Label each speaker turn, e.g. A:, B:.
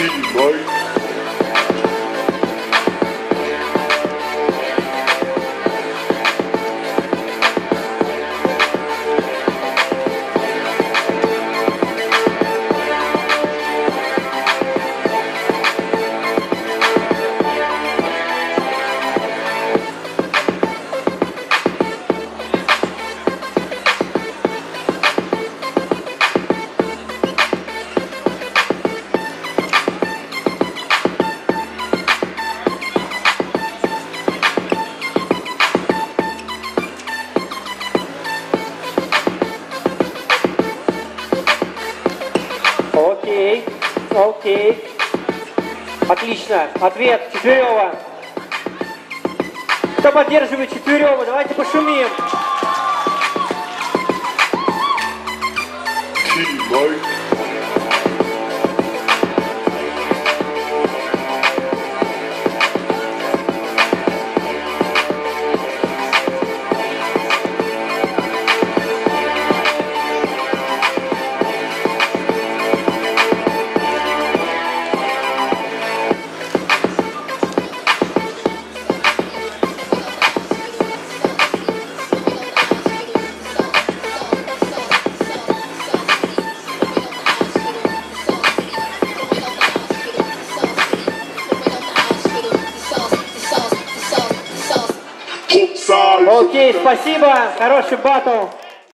A: shit, Boys. Окей. Отлично. Ответ. Четверева. Кто поддерживает Четвереву? Давайте пошумим. Окей, спасибо. Хороший батл.